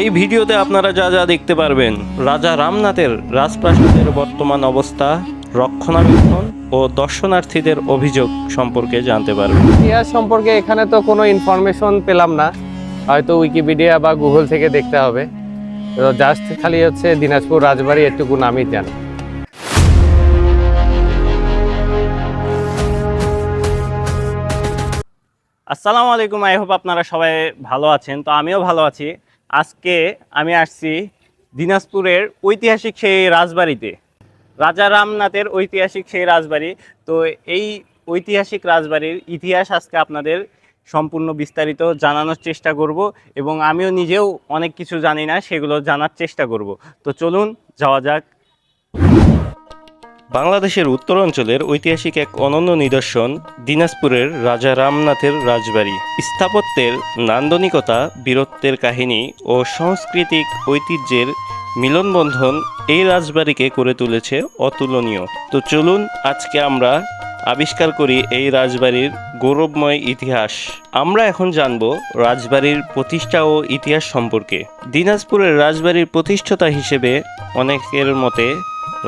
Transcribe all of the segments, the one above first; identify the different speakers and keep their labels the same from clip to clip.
Speaker 1: এই ভিডিওতে আপনারা যা যা দেখতে পারবেন রাজা রামনাথের রাজপ্রাসাদের বর্তমান অবস্থা রক্ষণাবেক্ষণ ও দর্শনার্থীদের অভিযোগ সম্পর্কে জানতে পারবেন।
Speaker 2: ইতিহাস সম্পর্কে এখানে তো কোনো ইনফরমেশন পেলাম না। হয়তো উইকিপিডিয়া বা গুগল থেকে দেখতে হবে। তো জাস্ট খালি হচ্ছে দিনাজপুর রাজবাড়ি এটুকু নামই জানি
Speaker 1: আসসালামু আলাইকুম আই হোপ আপনারা সবাই ভালো আছেন। তো আমিও ভালো আছি। আজকে আমি আসছি দিনাজপুরের ঐতিহাসিক সেই রাজবাড়িতে। রাজা রামনাথের ঐতিহাসিক সেই রাজবাড়ি। তো এই ঐতিহাসিক রাজবাড়ির ইতিহাস আজকে আপনাদের সম্পূর্ণ বিস্তারিত জানানোর চেষ্টা করব এবং আমিও নিজেও অনেক কিছু জানি না, সেগুলো জানার চেষ্টা করব। তো চলুন, যাওয়া যাক। বাংলাদেশের উত্তরাঞ্চলের ঐতিহাসিক এক অনন্য নিদর্শন দিনাজপুরের রাজা রামনাথের রাজবাড়ি। স্থাপত্যের নান্দনিকতা, বীরত্বের কাহিনী ও সাংস্কৃতিক ঐতিহ্যের মিলনবন্ধন এই রাজবাড়িকে করে তুলেছে অতুলনীয়। তো চলুন আজকে আমরা আবিষ্কার করি এই রাজবাড়ির গৌরবময় ইতিহাস। আমরা এখন জানব রাজবাড়ির প্রতিষ্ঠা ও ইতিহাস সম্পর্কে। দিনাজপুরের রাজবাড়ির প্রতিষ্ঠাতা হিসেবে অনেকের মতে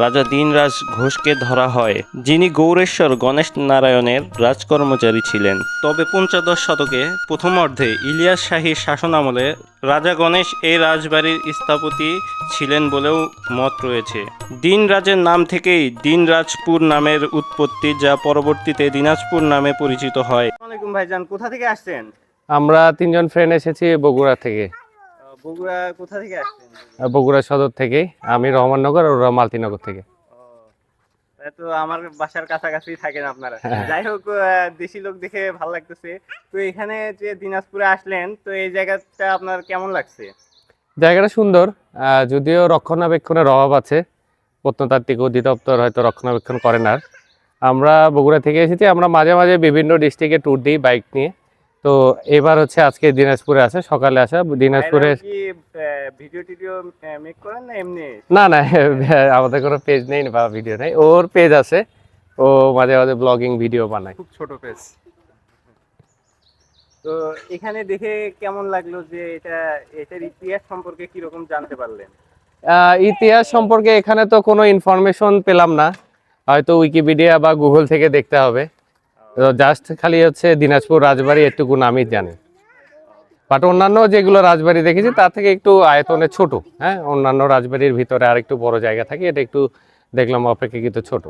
Speaker 1: রাজা দিনরাজ ঘোষকে ধরা হয় যিনি গৌরেশ্বর গণেশ নারায়ণের রাজকর্মচারী ছিলেন। তবে পঞ্চদশ শতকে প্রথম অর্ধে ইলিয়াস শাহীর শাসনামলে রাজা গণেশ এই রাজবাড়ির স্থপতি ছিলেন বলেও মত রয়েছে। দিনরাজের নাম থেকেই দিনরাজপুর নামের উৎপত্তি যা পরবর্তীতে দিনাজপুর নামে পরিচিত হয়। ভাইজান কোথা থেকে আসছেন?
Speaker 2: আমরা তিনজন ফ্রেন্ড এসেছি বগুড়া থেকে।
Speaker 1: বগুড়া কোথা থেকে আসছেন?
Speaker 2: বগুড়া সদর থেকে। আমি রহমাননগর আর ওরা মালতিনগর থেকে।
Speaker 1: তো আমার বাসার কাছাকাছি থাকেন আপনারা।
Speaker 2: হ্যাঁ।
Speaker 1: যাই হোক দেশি লোক দেখে ভালো লাগতেছে। তো এখানে যে দিনাজপুরে আসলেন তো এই জায়গাটা আপনার কেমন লাগছে?
Speaker 2: জায়গাটা সুন্দর। আহ, যদিও রক্ষণাবেক্ষণের অভাব আছে। প্রত্নতাত্ত্বিক অধিদপ্তর হয়তো রক্ষণাবেক্ষণ করে না আর। আমরা বগুড়া থেকে এসেছি। আমরা মাঝে মাঝে বিভিন্ন ডিস্ট্রিক্টে ট্যুর দিই বাইক নিয়ে। তো এবার হচ্ছে আজকে দিনাজপুরে আসে সকালে আসা দিনাজপুরে
Speaker 1: ভাইরা কি ভিডিও টিডিও মেক করেন না
Speaker 2: না না আমাদের কোনো পেজ নেই বা ভিডিও নেই। ওর পেজ আছে। ও মাঝে মাঝে ব্লগিং ভিডিও বানায়।
Speaker 3: খুব ছোট পেজ
Speaker 1: তো এখানে দেখে কেমন লাগল যে এটা এটার ইতিহাস সম্পর্কে কি রকম জানতে পারলেন?
Speaker 2: আহ, ইতিহাস সম্পর্কে এখানে তো কোনো ইনফরমেশন পেলাম না। হয়তো উইকিপিডিয়া বা গুগল থেকে দেখতে হবে। জাস্ট খালি হচ্ছে দিনাজপুর রাজবাড়ি এটুকু নামই জানি। বাট অন্যান্য যেগুলো রাজবাড়ি দেখেছি তার থেকে একটু আয়তনে ছোট হ্যাঁ? অন্যান্য রাজবাড়ির ভিতরে আর একটু বড় জায়গা থাকে এটা একটু দেখলাম অপেক্ষাকৃত ছোট।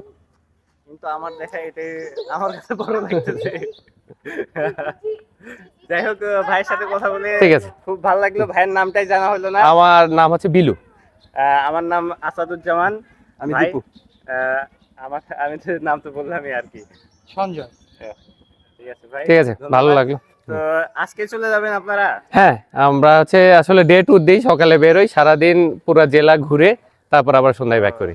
Speaker 1: কিন্তু আমার দেখা এটা আমার কাছে বড় লাগতেছে। যাই হোক ভাইয়ের সাথে কথা বলে
Speaker 2: ঠিক আছে।
Speaker 1: খুব ভালো লাগল। ভাইয়ের নামটাই জানা হলো না।
Speaker 2: আমার নাম হচ্ছে বিলু।
Speaker 1: আমার নাম আসাদুজ্জামান।
Speaker 3: আমি দীপু।
Speaker 1: আমার আমি তো নাম তো বললামই আর কি।
Speaker 3: সঞ্জয়।
Speaker 1: ঠিক আছে
Speaker 2: ভালো লাগল।
Speaker 1: আজকে চলে যাবেন আপনারা?
Speaker 2: হ্যাঁ আমরা হচ্ছে আসলে ডে ট্যুর দিই সকালে বেরোই সারাদিন পুরো জেলা ঘুরে তারপর আবার সন্ধ্যায় ব্যাক করি।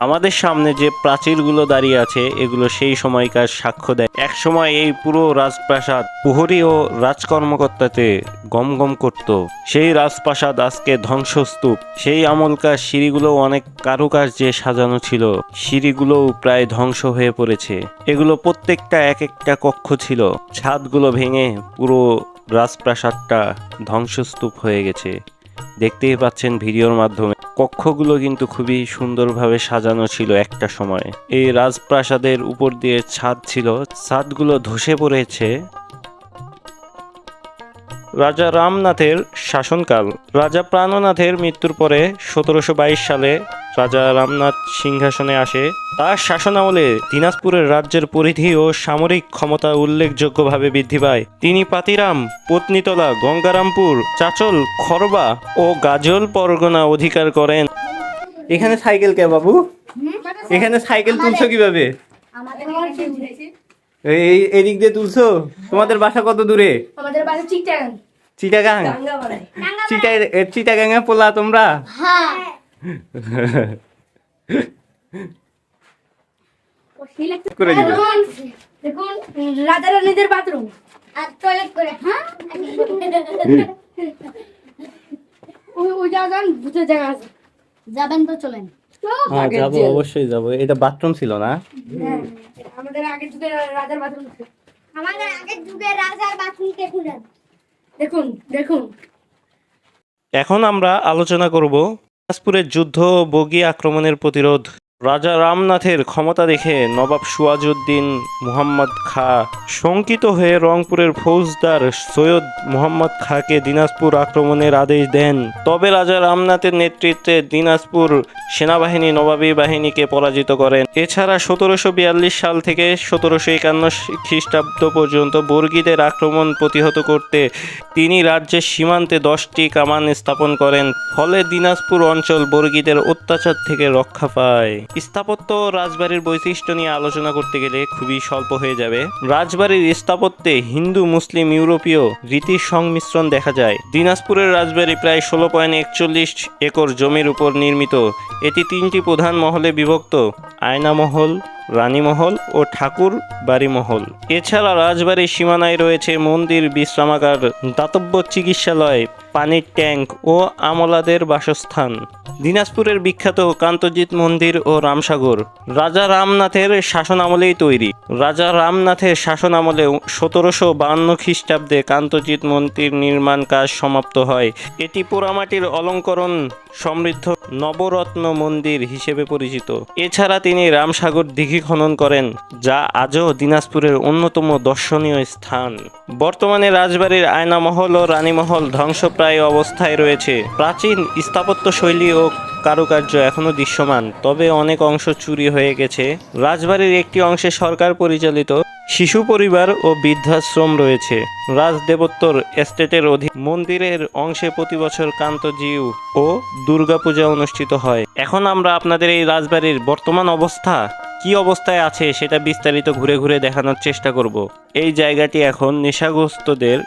Speaker 1: আমাদের সামনে যে প্রাচীরগুলো দাঁড়িয়ে আছে, এগুলো সেই সময়কার সাক্ষ্য দেয়। এক সময় এই পুরো রাজপ্রাসাদ প্রহরী ও রাজকর্মকর্তাতে গম গম করত। সেই রাজপ্রাসাদ আজকে ধ্বংসস্তূপ। সেই আমলকার সিঁড়িগুলো অনেক কারুকার্যে সাজানো ছিল। সিঁড়িগুলোও প্রায় ধ্বংস হয়ে পড়েছে। এগুলো প্রত্যেকটা এক একটা কক্ষ ছিল। ছাদগুলো ভেঙে পুরো রাজপ্রাসাদটা ধ্বংসস্তূপ হয়ে গেছে। দেখতেই পাচ্ছেন ভিডিওর মাধ্যমে। কক্ষগুলো কিন্তু খুবই সুন্দরভাবে সাজানো ছিল একটা সময়ে। এই রাজপ্রাসাদের উপর দিয়ে ছাদ ছিল। ছাদগুলো ধসে পড়েছে। রাজা রামনাথের শাসনকাল। রাজা প্রাণনাথের মৃত্যুর পরে সতেরোশো বাইশ সালে রাজা রামনাথ সিংহাসনে আসে। তার শাসনামলে দিনাজপুরের রাজ্যের পরিধি ও সামরিক ক্ষমতা উল্লেখযোগ্যভাবে বৃদ্ধি পায়। তিনি পাতিরাম পত্নীতলা গঙ্গারামপুর চাচল খরবা ও গাজল পরগনা অধিকার করেন। এখানে সাইকেল কে বাবু? এখানে সাইকেল তুলছো কীভাবে? এই এদিক দিয়ে তুলছো? তোমাদের বাসা কত দূরে?
Speaker 4: আমাদের
Speaker 1: চিটাগাং।
Speaker 4: টাঙ্গা
Speaker 1: চিটাগাঙে পোলা তোমরা?
Speaker 4: হ্যাঁ। দেখুন দেখুন রাজা রানীদের বাথরুম আর টয়লেট করে হ্যাঁ? ওই ওই জায়গা ভূতের জায়গা আছে যাবেন তো চলেন।
Speaker 1: হ্যাঁ যাব অবশ্যই যাব। এটা বাথরুম ছিল না?
Speaker 4: হ্যাঁ আমাদের আগের যুগের রাজার বাথরুম ছিল।
Speaker 5: আমাদের আগের যুগের রাজার বাথরুম দেখুন
Speaker 4: দেখুন দেখুন।
Speaker 1: এখন আমরা আলোচনা করব দিনাজপুরের যুদ্ধ বগি আক্রমণের প্রতিরোধ। রাজা রামনাথের ক্ষমতা দেখে নবাব সুয়াজউদ্দিন মুহাম্মদ খা শঙ্কিত হয়ে রংপুরের ফৌজদার সৈয়দ মুহাম্মদ খাকে দিনাজপুর আক্রমণের আদেশ দেন। তবে রাজা রামনাথের নেতৃত্বে দিনাজপুর সেনাবাহিনী নবাবী বাহিনীকে পরাজিত করেন। এছাড়া সতেরোশো বিয়াল্লিশ সাল থেকে সতেরোশো একান্ন খ্রিস্টাব্দ পর্যন্ত বর্গীদের আক্রমণ প্রতিহত করতে তিনি রাজ্যের সীমান্তে দশটি কামান স্থাপন করেন। ফলে দিনাজপুর অঞ্চল বর্গীদের অত্যাচার থেকে রক্ষা পায়। স্থাপত্য রাজবাড়ির বৈশিষ্ট্য নিয়ে আলোচনা করতে গেলে খুবই স্বল্প হয়ে যাবে। রাজবাড়ির স্থাপত্যে হিন্দু, মুসলিম, ইউরোপীয় রীতির সংমিশ্রণ দেখা যায়। দিনাজপুরের রাজবাড়ি প্রায় ষোলো পয়েন্ট একচল্লিশ একর জমির উপর নির্মিত। এটি তিনটি প্রধান মহলে বিভক্ত। আয়নামহল রানীমহল ও ঠাকুর বাড়িমহল। এছাড়া রাজবাড়ির সীমানায় রয়েছে মন্দির, বিশ্রামাগার, দাতব্য চিকিৎসালয়, পানির ট্যাঙ্ক ও আমলাদের বাসস্থান। দিনাজপুরের বিখ্যাত কান্তজিৎ মন্দির ও রামসাগর। রাজা রামনাথের শাসন আমলেই তৈরি। রাজা রামনাথের শাসন আমলে সতেরোশো বান্ন খ্রিস্টাব্দে কান্তজিৎ মন্দির নির্মাণ কাজ সমাপ্ত হয়। এটি পোড়ামাটির অলঙ্করণ সমৃদ্ধ নবরত্ন মন্দির হিসেবে পরিচিত। এছাড়া তিনি রামসাগর দিঘি খনন করেন, যা আজও দিনাজপুরের অন্যতম দর্শনীয় স্থান। বর্তমানে রাজবাড়ির আয়নামহল ও রানীমহল ধ্বংসপ্রায় অবস্থায় রয়েছে। প্রাচীন স্থাপত্য শৈলী ও কারুকার্য এখনও দৃশ্যমান, তবে অনেক অংশ চুরি হয়ে গেছে। রাজবাড়ির একটি অংশে সরকার পরিচালিত, শিশু পরিবার ও বৃদ্ধাশ্রম রয়েছে। রাজদেবত্তর এস্টেটের অধীন মন্দিরের অংশে প্রতি বছর কান্তজিউ ও দুর্গাপূজা অনুষ্ঠিত হয়। এখন আমরা আপনাদের এই রাজবাড়ির বর্তমান অবস্থা কি অবস্থায় আছে সেটা বিস্তারিত ঘুরে ঘুরে দেখানোর চেষ্টা করব। এই জায়গাটি এখন নেশাগ্রস্তদের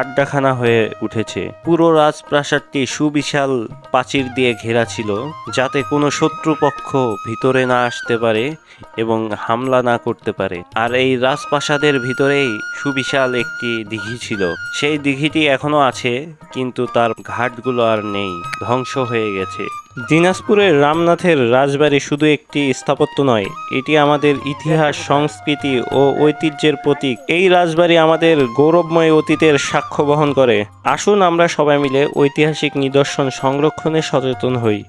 Speaker 1: আড্ডাখানা হয়ে উঠেছে। পুরো রাজপ্রাসাদটি সুবিশাল প্রাচীর দিয়ে ঘেরা ছিল, যাতে কোনো শত্রুপক্ষ ভিতরে না আসতে পারে এবং হামলা না করতে পারে। আর এই রাজপ্রাসাদের ভিতরেই সুবিশাল একটি দিঘি ছিল। সেই দিঘিটি এখনও আছে, কিন্তু তার ঘাটগুলো আর নেই, ধ্বংস হয়ে গেছে। দিনাজপুরের রামনাথের রাজবাড়ি শুধু একটি স্থাপত্য নয়, এটি আমাদের ইতিহাস, সংস্কৃতি ও ঐতিহ্যের প্রতীক। এই রাজবাড়ি আমাদের গৌরবময় অতীতের সাক্ষ্য বহন করে। আসুন আমরা সবাই মিলে ঐতিহাসিক নিদর্শন সংরক্ষণে সচেতন হই।